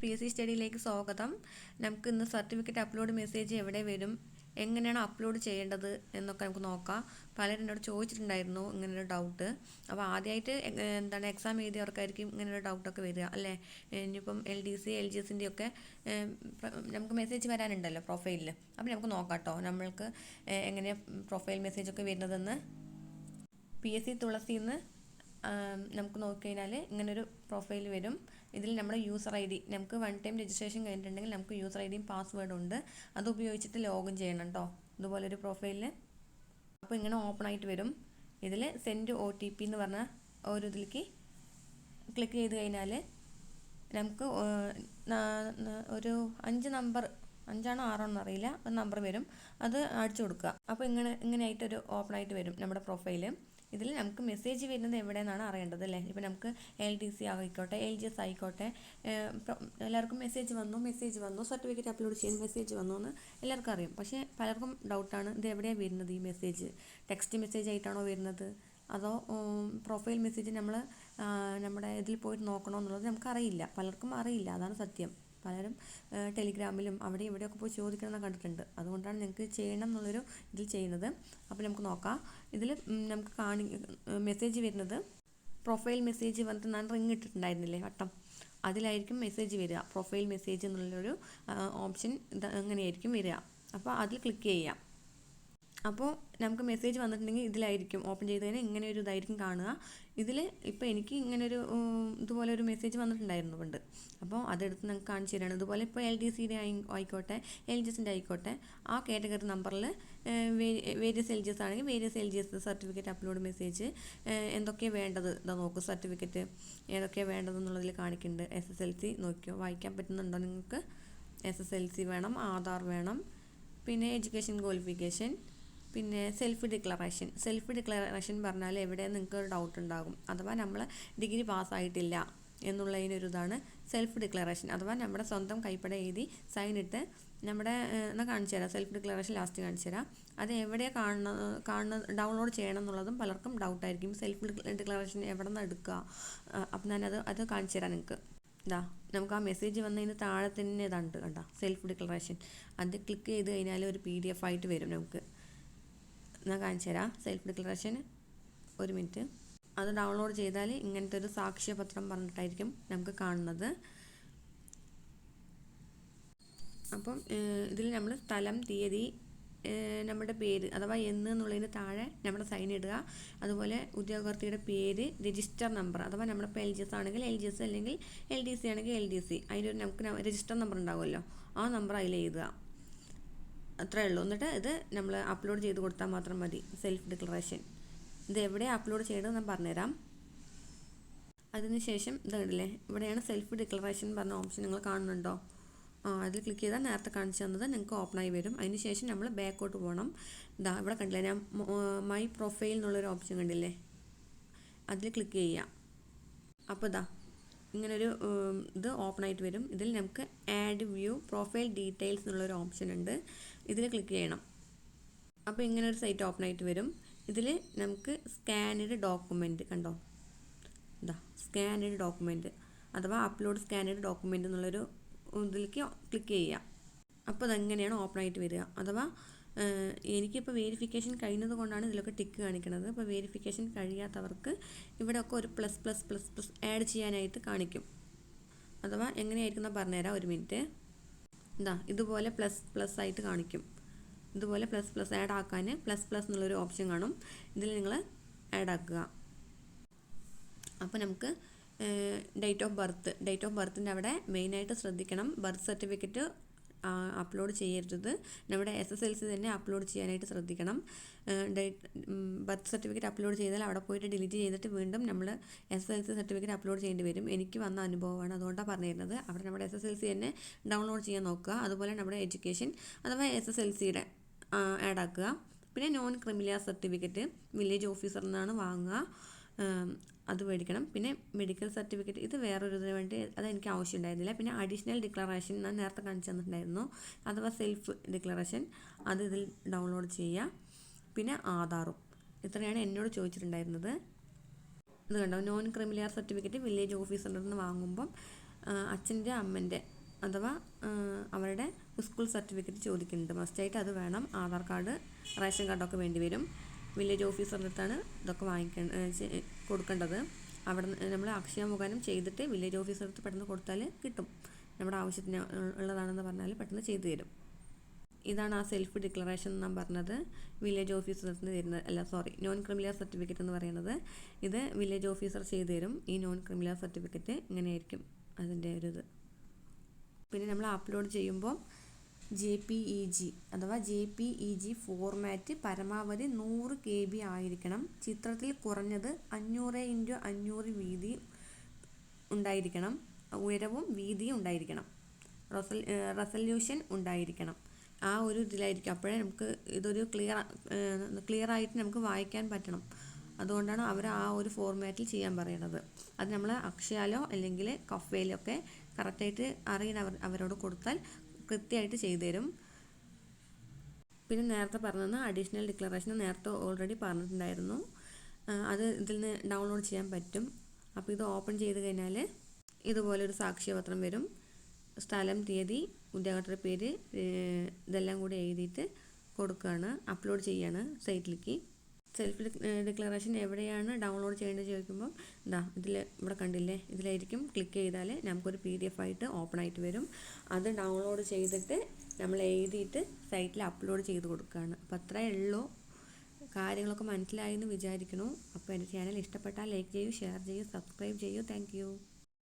P S C സ്റ്റഡിയിലേക്ക് സ്വാഗതം. നമുക്ക് ഇന്ന് സർട്ടിഫിക്കറ്റ് അപ്ലോഡ് മെസ്സേജ് എവിടെ വരും എങ്ങനെയാണ് അപ്ലോഡ് ചെയ്യേണ്ടത് എന്നൊക്കെ നമുക്ക് നോക്കാം. പലരും എന്നോട് ചോദിച്ചിട്ടുണ്ടായിരുന്നു ഇങ്ങനൊരു ഡൗട്ട് അപ്പോൾ ആദ്യമായിട്ട് എന്താണ് എക്സാം എഴുതിയവർക്കായിരിക്കും ഇങ്ങനൊരു ഡൗട്ടൊക്കെ വരിക അല്ലേ? ഇനിയിപ്പം L D C L G എസിന്റെ ഒക്കെ നമുക്ക് മെസ്സേജ് വരാനുണ്ടല്ലോ പ്രൊഫൈലിൽ അപ്പോൾ നമുക്ക് നോക്കാം കേട്ടോ നമ്മൾക്ക് എങ്ങനെയാണ് പ്രൊഫൈൽ മെസ്സേജൊക്കെ വരുന്നതെന്ന്. പി എസ് സി തുളസിന്ന് നമുക്ക് നോക്കി കഴിഞ്ഞാൽ ഇങ്ങനൊരു പ്രൊഫൈൽ വരും. ഇതിൽ നമ്മുടെ യൂസർ ഐ ഡി നമുക്ക് വൺ ടൈം രജിസ്ട്രേഷൻ കഴിഞ്ഞിട്ടുണ്ടെങ്കിൽ നമുക്ക് യൂസർ ഐ ഡിയും പാസ്വേഡും ഉണ്ട്. അത് ഉപയോഗിച്ചിട്ട് ലോഗിൻ ചെയ്യണം കേട്ടോ ഇതുപോലൊരു പ്രൊഫൈലിൽ അപ്പോൾ ഇങ്ങനെ ഓപ്പൺ ആയിട്ട് വരും. ഇതിൽ സെൻഡ് ഒ ടി പി എന്ന് പറഞ്ഞ ഒരു ഇതിലേക്ക് ക്ലിക്ക് ചെയ്ത് കഴിഞ്ഞാൽ നമുക്ക് ഒരു അഞ്ച് നമ്പർ അഞ്ചാണോ ആറോ എന്ന് അറിയില്ല. ഒരു നമ്പർ വരും. അത് അടിച്ചു കൊടുക്കുക. അപ്പോൾ ഇങ്ങനെ ഇങ്ങനെയായിട്ടൊരു ഓപ്പൺ ആയിട്ട് വരും നമ്മുടെ പ്രൊഫൈൽ ഇതിൽ നമുക്ക് മെസ്സേജ് വരുന്നത് എവിടെയെന്നാണ് അറിയേണ്ടത് അല്ലേ? ഇപ്പോൾ നമുക്ക് എൽ ഡി സി ആയിക്കോട്ടെ എൽ ജി എസ് ആയിക്കോട്ടെ എല്ലാവർക്കും മെസ്സേജ് വന്നു മെസ്സേജ് വന്നു സർട്ടിഫിക്കറ്റ് അപ്ലോഡ് ചെയ്യുന്ന മെസ്സേജ് വന്നു എന്ന് എല്ലാവർക്കും അറിയാം. പക്ഷേ പലർക്കും ഡൗട്ടാണ് ഇത് എവിടെയാണ് വരുന്നത് ഈ മെസ്സേജ് ടെക്സ്റ്റ് മെസ്സേജ് ആയിട്ടാണോ വരുന്നത്? അതോ പ്രൊഫൈൽ മെസ്സേജ് നമ്മൾ നമ്മുടെ ഇതിൽ പോയിട്ട് നോക്കണോ എന്നുള്ളത് നമുക്കറിയില്ല. പലർക്കും അറിയില്ല അതാണ് സത്യം. പലരും ടെലിഗ്രാമിലും അവിടെ ഇവിടെയൊക്കെ പോയി ചോദിക്കണമെന്ന് കണ്ടിട്ടുണ്ട്. അതുകൊണ്ടാണ് നിങ്ങൾക്ക് ചെയ്യണം എന്നുള്ളൊരു ഇതിൽ ചെയ്യുന്നത്. അപ്പോൾ നമുക്ക് നോക്കാം. ഇതിൽ നമുക്ക് കാണി മെസ്സേജ് വരുന്നത് പ്രൊഫൈൽ മെസ്സേജ് വന്നിട്ട് ഞാൻ റിങ് ഇട്ടിട്ടുണ്ടായിരുന്നില്ലേ വട്ടം? അതിലായിരിക്കും മെസ്സേജ് വരിക. പ്രൊഫൈൽ മെസ്സേജ് എന്നുള്ളൊരു ഓപ്ഷൻ അങ്ങനെയായിരിക്കും വരിക. അപ്പോൾ അതിൽ ക്ലിക്ക് ചെയ്യാം അപ്പോൾ നമുക്ക് മെസ്സേജ് വന്നിട്ടുണ്ടെങ്കിൽ ഇതിലായിരിക്കും. ഓപ്പൺ ചെയ്ത് കഴിഞ്ഞാൽ ഇങ്ങനെ ഒരു ഇതായിരിക്കും കാണുക. ഇതിൽ ഇപ്പോൾ എനിക്ക് ഇങ്ങനൊരു ഇതുപോലെ ഒരു മെസ്സേജ് വന്നിട്ടുണ്ടായിരുന്നു പണ്ട്. അപ്പോൾ അതെടുത്ത് നമുക്ക് കാണിച്ചു തരാണ്. ഇതുപോലെ ഇപ്പോൾ എൽ ഡി സിയുടെ ആയിക്കോട്ടെ എൽ ജി എസിന്റെ ആയിക്കോട്ടെ ആ കാറ്റഗറി നമ്പറിൽ വേരിയസ് എൽ ജി എസ് ആണെങ്കിൽ various L G S certificate upload message എന്തൊക്കെയാണ് വേണ്ടത്? ഇതാ നോക്കൂ സർട്ടിഫിക്കറ്റ് ഏതൊക്കെയാണ് വേണ്ടതെന്നുള്ളതിൽ കാണിക്കുന്നുണ്ട്. എസ് എസ് എൽ സി നോക്കിയോ? വായിക്കാൻ പറ്റുന്നുണ്ടോ നിങ്ങൾക്ക്? എസ് എസ് എൽ സി വേണം ആധാർ വേണം പിന്നെ എഡ്യൂക്കേഷൻ ക്വാളിഫിക്കേഷൻ പിന്നെ സെൽഫ് ഡിക്ലറേഷൻ സെൽഫ് ഡിക്ലറേഷൻ പറഞ്ഞാൽ എവിടെ നിങ്ങൾക്ക് ഒരു ഡൗട്ട് ഉണ്ടാകും. അഥവാ നമ്മൾ ഡിഗ്രി പാസ്സായിട്ടില്ല എന്നുള്ളതിനൊരു ഇതാണ് സെൽഫ് ഡിക്ലറേഷൻ അഥവാ നമ്മുടെ സ്വന്തം കൈപ്പട എഴുതി സൈൻ ഇട്ട് നമ്മുടെ എന്നാൽ കാണിച്ചു തരാം. സെൽഫ് ഡിക്ലറേഷൻ ലാസ്റ്റ് കാണിച്ചു തരാം. അത് എവിടെ കാണുന്ന കാണുന്ന ഡൗൺലോഡ് ചെയ്യണം എന്നുള്ളതും പലർക്കും ഡൗട്ടായിരിക്കും സെൽഫ് ഡിക്ലറേഷൻ എവിടെ നിന്ന് എടുക്കുക അപ്പം ഞാൻ അത് കാണിച്ചു തരാം നിങ്ങൾക്ക് ഇതാ നമുക്ക് ആ മെസ്സേജ് വന്നതിന് താഴെ തന്നെ ഇതാണ് കണ്ടോ. സെൽഫ് ഡിക്ലറേഷൻ അത് ക്ലിക്ക് ചെയ്ത് കഴിഞ്ഞാൽ ഒരു പി ഡി എഫ് ആയിട്ട് വരും നമുക്ക്. ഞാൻ കാണിച്ചു തരാം. സെൽഫ് ഡിക്ലറേഷൻ ഒരു മിനിറ്റ് അത് ഡൗൺലോഡ് ചെയ്താൽ ഇങ്ങനത്തെ ഒരു സാക്ഷ്യപത്രം പറഞ്ഞിട്ടായിരിക്കും നമുക്ക് കാണുന്നത്. അപ്പം ഇതിൽ നമ്മൾ സ്ഥലം തീയതി നമ്മുടെ പേര് അഥവാ എന്ന് എന്നുള്ളതിന് താഴെ നമ്മുടെ സൈൻ ഇടുക. അതുപോലെ ഉദ്യോഗാർത്ഥിയുടെ പേര് രജിസ്റ്റർ നമ്പർ അഥവാ നമ്മളിപ്പോൾ എൽ ജി എസ് ആണെങ്കിൽ എൽ ജി എസ് അല്ലെങ്കിൽ എൽ ഡി സി ആണെങ്കിൽ എൽ ഡി സി അതിന്റെ ഒരു നമുക്ക് രജിസ്റ്റർ നമ്പർ ഉണ്ടാവുമല്ലോ. ആ നമ്പർ അതിൽ എഴുതുക. അത്രേ ഉള്ളൂ. എന്നിട്ട് ഇത് നമ്മൾ അപ്ലോഡ് ചെയ്ത് കൊടുത്താൽ മാത്രം മതി. സെൽഫ് ഡിക്ലറേഷൻ ഇത് എവിടെ അപ്ലോഡ് ചെയ്യേണ്ടത് ഞാൻ പറഞ്ഞുതരാം. അതിനുശേഷം ഇത് കണ്ടില്ലേ? ഇവിടെയാണ് സെൽഫ് ഡിക്ലറേഷൻ പറഞ്ഞ ഓപ്ഷൻ നിങ്ങൾ കാണുന്നുണ്ടോ? ആ അതിൽ ക്ലിക്ക് ചെയ്താൽ നേരത്തെ കാണിച്ചു തന്നത് നിങ്ങൾക്ക് ഓപ്പണായി വരും. അതിന് ശേഷം നമ്മൾ ബാക്കോട്ട് പോകണം. ഇതാ ഇവിടെ കണ്ടില്ലേ? ഞാൻ മൈ പ്രൊഫൈൽ എന്നുള്ളൊരു ഓപ്ഷൻ കണ്ടില്ലേ? അതിൽ ക്ലിക്ക് ചെയ്യാം അപ്പോൾ ഇതാ ഇങ്ങനൊരു ഇത് ഓപ്പൺ ആയിട്ട് വരും. ഇതിൽ നമുക്ക് ആഡ് വ്യൂ പ്രൊഫൈൽ ഡീറ്റെയിൽസ് എന്നുള്ളൊരു ഓപ്ഷൻ ഉണ്ട്. ഇതിൽ ക്ലിക്ക് ചെയ്യണം. അപ്പോൾ ഇങ്ങനെ ഒരു സൈറ്റ് ഓപ്പൺ ആയിട്ട് വരും. ഇതിൽ നമുക്ക് സ്കാനഡ് ഡോക്യുമെന്റ് കണ്ടോ? ഇതാ സ്കാനഡ് ഡോക്യുമെന്റ് അഥവാ അപ്ലോഡ് സ്കാനഡ് ഡോക്യുമെന്റ് എന്നുള്ളൊരു ഇതിലേക്ക് ക്ലിക്ക് ചെയ്യുക അപ്പോൾ അതെങ്ങനെയാണ് ഓപ്പൺ ആയിട്ട് വരിക? അഥവാ എനിക്കിപ്പോൾ വേരിഫിക്കേഷൻ കഴിയുന്നത് കൊണ്ടാണ് ഇതിലൊക്കെ ടിക്ക് കാണിക്കുന്നത് അപ്പോൾ വേരിഫിക്കേഷൻ കഴിയാത്തവർക്ക് ഇവിടെ ഒക്കെ ഒരു plus plus plus plus add ചെയ്യാനായിട്ട് കാണിക്കും. അഥവാ എങ്ങനെയായിരിക്കും എന്ന് പറഞ്ഞുതരാം ഒരു മിനിറ്റ് എന്താ ഇതുപോലെ പ്ലസ് പ്ലസ് ആയിട്ട് കാണിക്കും. ഇതുപോലെ പ്ലസ് പ്ലസ് ആഡ് ആക്കാൻ പ്ലസ് പ്ലസ് എന്നുള്ളൊരു ഓപ്ഷൻ കാണും. ഇതിൽ നിങ്ങൾ ആഡ് ആക്കുക. അപ്പോൾ നമുക്ക് date of birth date of ബർത്തിന്റെ അവിടെ മെയിനായിട്ട് ശ്രദ്ധിക്കണം. ബർത്ത് സർട്ടിഫിക്കറ്റ് അപ്ലോഡ് ചെയ്യരുത്. നമ്മുടെ എസ് എസ് എൽ സി തന്നെ അപ്ലോഡ് ചെയ്യാനായിട്ട് ശ്രദ്ധിക്കണം. ബർത്ത് സർട്ടിഫിക്കറ്റ് അപ്ലോഡ് ചെയ്താൽ അവിടെ പോയിട്ട് ഡിലീറ്റ് ചെയ്തിട്ട് വീണ്ടും നമ്മൾ S S L C certificate upload ചെയ്യേണ്ടി വരും. എനിക്ക് വന്ന അനുഭവമാണ് അതുകൊണ്ടാണ് പറഞ്ഞിരുന്നത്. അവിടെ നമ്മുടെ എസ് എസ് എൽ സി തന്നെ ഡൗൺലോഡ് ചെയ്യാൻ നോക്കുക. അതുപോലെ നമ്മുടെ എഡ്യൂക്കേഷൻ അഥവാ എസ് എസ് എൽ സിയുടെ ആഡ് ആക്കുക. പിന്നെ നോൺ ക്രിമിനൽ സർട്ടിഫിക്കറ്റ് വില്ലേജ് ഓഫീസറിൽ നിന്നാണ് വാങ്ങുക. അത് മേടിക്കണം. പിന്നെ മെഡിക്കൽ സർട്ടിഫിക്കറ്റ് ഇത് വേറൊരു ഇതിന് വേണ്ടി അത് എനിക്ക് ആവശ്യമുണ്ടായിരുന്നില്ല. പിന്നെ അഡീഷണൽ ഡിക്ലറേഷൻ ഞാൻ നേരത്തെ കാണിച്ചു തന്നിട്ടുണ്ടായിരുന്നു. അഥവാ സെൽഫ് ഡിക്ലറേഷൻ അത് ഇതിൽ ഡൗൺലോഡ് ചെയ്യുക പിന്നെ ആധാറും. ഇത്രയാണ് എന്നോട് ചോദിച്ചിട്ടുണ്ടായിരുന്നത്. ഇത് കണ്ടോ? Non creamy layer certificate village ഓഫീസറിൽ നിന്ന് വാങ്ങുമ്പം അച്ഛന്റെ അമ്മന്റെ അഥവാ അവരുടെ സ്കൂൾ സർട്ടിഫിക്കറ്റ് ചോദിക്കുന്നുണ്ട്. മസ്റ്റായിട്ട് അത് വേണം. ആധാർ കാർഡ് റേഷൻ കാർഡൊക്കെ വേണ്ടി വരും. വില്ലേജ് ഓഫീസ് അടുത്താണ് ഇതൊക്കെ വാങ്ങിക്കേണ്ട കൊടുക്കേണ്ടത്. അവിടെ നമ്മൾ അക്ഷയ മുഖാനം ചെയ്തിട്ട് വില്ലേജ് ഓഫീസർ അടുത്ത് പെട്ടെന്ന് കൊടുത്താൽ കിട്ടും. നമ്മുടെ ആവശ്യത്തിന് ഉള്ളതാണെന്ന് പറഞ്ഞാൽ പെട്ടെന്ന് ചെയ്തു തരും. ഇതാണ് ആ സെൽഫ് ഡിക്ലറേഷൻ നാം പറഞ്ഞത് വില്ലേജ് ഓഫീസർ നിന്ന് തരുന്നത് അല്ല സോറി നോൺ ക്രിമിനൽ സർട്ടിഫിക്കറ്റ് എന്ന് പറയുന്നത്. ഇത് വില്ലേജ് ഓഫീസർ ചെയ്തു തരും. ഈ നോൺ ക്രിമിനൽ സർട്ടിഫിക്കറ്റ് ഇങ്ങനെയായിരിക്കും അതിന്റെ ഒരു ഇത്. പിന്നെ നമ്മൾ അപ്ലോഡ് ചെയ്യുമ്പോൾ ജെ പി ഇ ജി അഥവാ J P E G format പരമാവധി നൂറ് കെ ബി ആയിരിക്കണം. ചിത്രത്തിൽ കുറഞ്ഞത് അഞ്ഞൂറ് ഇന്റു അഞ്ഞൂറ് വീതി ഉണ്ടായിരിക്കണം. ഉയരവും വീതിയും ഉണ്ടായിരിക്കണം. റെസൽ റെസല്യൂഷൻ ഉണ്ടായിരിക്കണം. ആ ഒരു ഇതിലായിരിക്കും. അപ്പോഴേ നമുക്ക് ഇതൊരു ക്ലിയർ ക്ലിയർ ആയിട്ട് നമുക്ക് വായിക്കാൻ പറ്റണം. അതുകൊണ്ടാണ് അവർ ആ ഒരു ഫോർമാറ്റിൽ ചെയ്യാൻ പറയുന്നത്. അത് നമ്മൾ അക്ഷയാലോ അല്ലെങ്കിൽ കഫേലോ ഒക്കെ കറക്റ്റായിട്ട് അവർ അവരോട് കൊടുത്താൽ കൃത്യമായിട്ട് ചെയ്തു തരും പിന്നെ നേരത്തെ പറഞ്ഞത് അഡീഷണൽ ഡിക്ലറേഷൻ നേരത്തെ ഓൾറെഡി പറഞ്ഞിട്ടുണ്ടായിരുന്നു. അത് ഇതിൽ നിന്ന് ഡൗൺലോഡ് ചെയ്യാൻ പറ്റും. അപ്പോൾ ഇത് ഓപ്പൺ ചെയ്ത് കഴിഞ്ഞാൽ ഇതുപോലൊരു സാക്ഷ്യപത്രം വരും. സ്ഥലം തീയതി ഉദ്യോഗസ്ഥരുടെ പേര് ഇതെല്ലാം കൂടി എഴുതിയിട്ട് കൊടുക്കുകയാണ് അപ്ലോഡ് ചെയ്യാണ് സൈറ്റിലേക്ക് സെൽഫ് ഡിക്ലറേഷൻ എവിടെയാണ് ഡൗൺലോഡ് ചെയ്യേണ്ടത് ചോദിക്കുമ്പോൾ ഇതാ ഇതിൽ ഇവിടെ കണ്ടില്ലേ ഇതിലായിരിക്കും ക്ലിക്ക് ചെയ്താൽ നമുക്കൊരു പി ഡി എഫ് ആയിട്ട് ഓപ്പൺ ആയിട്ട് വരും. അത് ഡൗൺലോഡ് ചെയ്തിട്ട് നമ്മൾ എഴുതിയിട്ട് സൈറ്റിൽ അപ്ലോഡ് ചെയ്ത് കൊടുക്കുകയാണ് അപ്പോൾ അത്രയേ ഉള്ളൂ. കാര്യങ്ങളൊക്കെ മനസ്സിലായി എന്ന് വിചാരിക്കുന്നു. അപ്പോൾ എന്റെ ചാനൽ ഇഷ്ടപ്പെട്ടാൽ ലൈക്ക് ചെയ്യൂ ഷെയർ ചെയ്യൂ സബ്സ്ക്രൈബ് ചെയ്യൂ. താങ്ക്